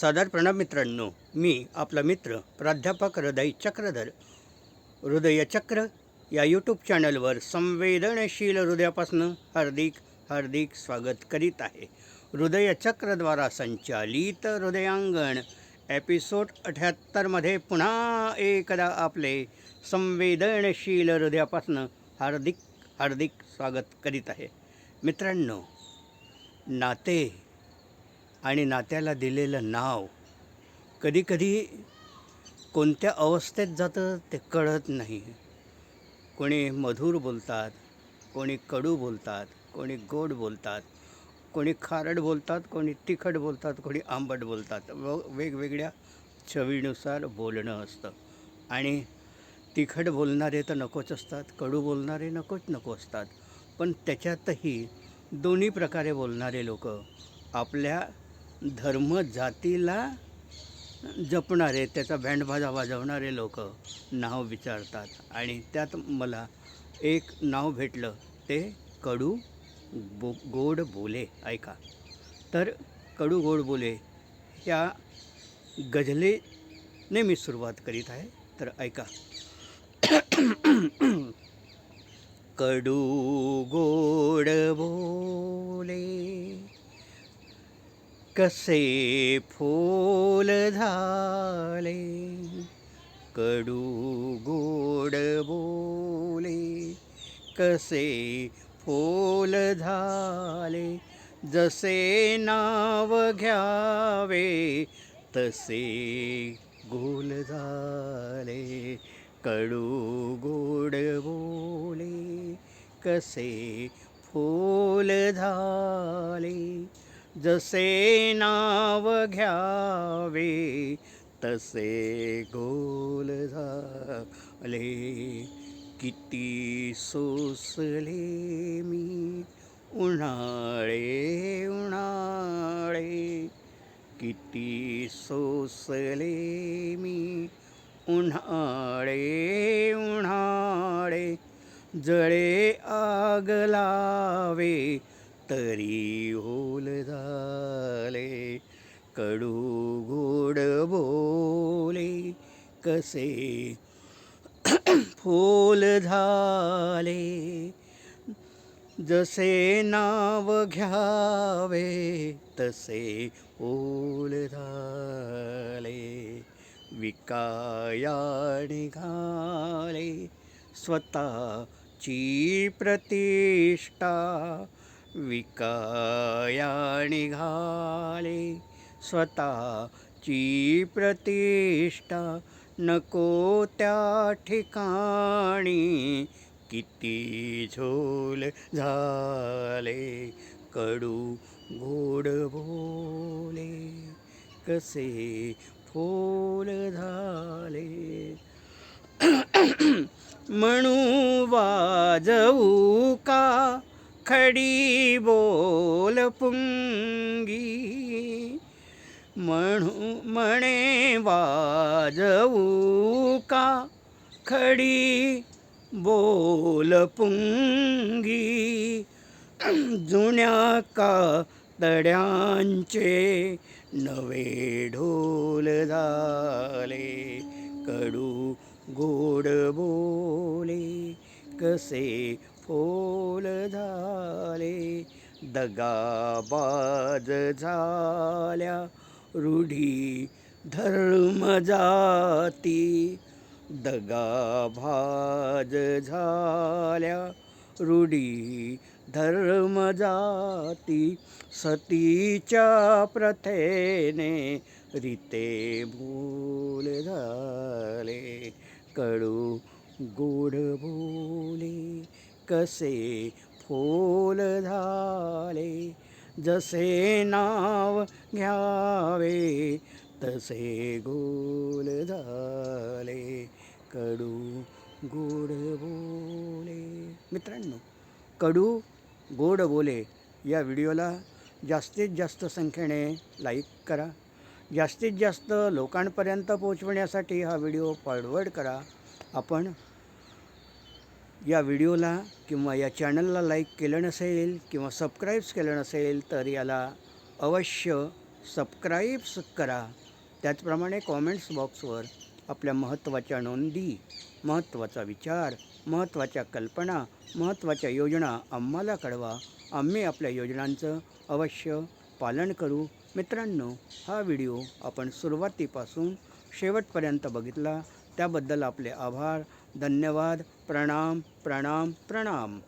सादर प्रणाम मित्रांनो मी आपला मित्र प्राध्यापक हृदय चक्रधर. हृदयचक्र या यूट्यूब चॅनलवर संवेदनशील हृदयापासून हार्दिक हार्दिक स्वागत करीत आहे. हृदयचक्रद्वारा संचालित हृदयांगण एपिसोड अठ्याहत्तरमध्ये पुन्हा एकदा आपले संवेदनशील हृदयापासून हार्दिक हार्दिक स्वागत करीत आहे. मित्रांनो नाते आणि नात्याला दिलेलं नाव कधीकधी कोणत्या अवस्थेत जातं ते कळत नाही. कोणी मधुर बोलतात कोणी कडू बोलतात कोणी गोड बोलतात कोणी खारट बोलतात कोणी तिखट बोलतात कोणी आंबट बोलतात. व वेगवेगळ्या चवीनुसार बोलणं असतं. आणि तिखट बोलणारे तर नकोच असतात कडू बोलणारे नकोच नको असतात. पण त्याच्यातही दोन्ही प्रकारे बोलणारे लोक आपल्या धर्म जातीला जपणारे त्याचा बँडबाजा वाजवणारे लोक नाव विचारतात. आणि त्यात मला एक नाव भेटलं ते कडू बो गोड बोले. ऐका. तर कडू गोड बोले ह्या गझलेने मी सुरुवात करीत आहे. तर ऐका. कडू गोड बोले कसे फूल झाले कडू गोड बोले कसे फूल झाले जसे नाव घ्यावे तसे गोल झाले कडू गोड बोले कसे फूल झाले जसे नाव घ्यावे तसे गोल झाले. किती सोसले मी उन्हाळे उन्हाळे. किती सोसले मी उन्हाळे उन्हाळे. जळे आग लावे तरी होल झाले कडू गोड बोले कसे फूल झाले जसे नाव घ्यावे तसे ओल झाले विकाया निघाले स्वतःची प्रतिष्ठा विकाया निघाले स्वतःची प्रतिष्ठा नको त्या ठिकाणी. किती झोल झाले कडू गोड बोले कसे फूल झाले. म्हणू वाजवू का खडी बोल पुंगी। म्हणू म्हणे वाजवू का? खडी बोल पुंगी। जुन्या का तड्यांचे नवे ढोल झाले कडू गोड बोले कसे फोल झाले दगाबाज झाल्या. रूढी धर्म जाती दगाभाज झाल्या. रूढी धर्म जाती सतीच्या प्रथेने रीते भूल झाले. कडू गोड बोले कसे फूल झाले जसे नाव घ्यावे तसे गोल झाले. कडू गोड बोले. मित्रांनो कडू गोड बोले या व्हिडिओला जास्तीत जास्त संख्येने लाईक करा. जास्तीत जास्त लोकांपर्यंत पोचवण्यासाठी हा व्हिडिओ फॉरवर्ड करा. आपण या व्हिडिओला किंवा या चॅनलला लाईक केलं नसेल किंवा सबस्क्राईब्स केलं नसेल तर याला अवश्य सबस्क्राईब्स करा. त्याचप्रमाणे कॉमेंट्स बॉक्सवर आपल्या महत्त्वाच्या नोंदी महत्त्वाचा विचार महत्त्वाच्या कल्पना महत्त्वाच्या योजना आम्हाला कळवा. आम्ही आपल्या योजनांचं अवश्य पालन करू. मित्रांनो हा व्हिडिओ आपण सुरुवातीपासून शेवटपर्यंत बघितला. त्याबद्दल आपले आभार. धन्यवाद. प्रणाम प्रणाम प्रणाम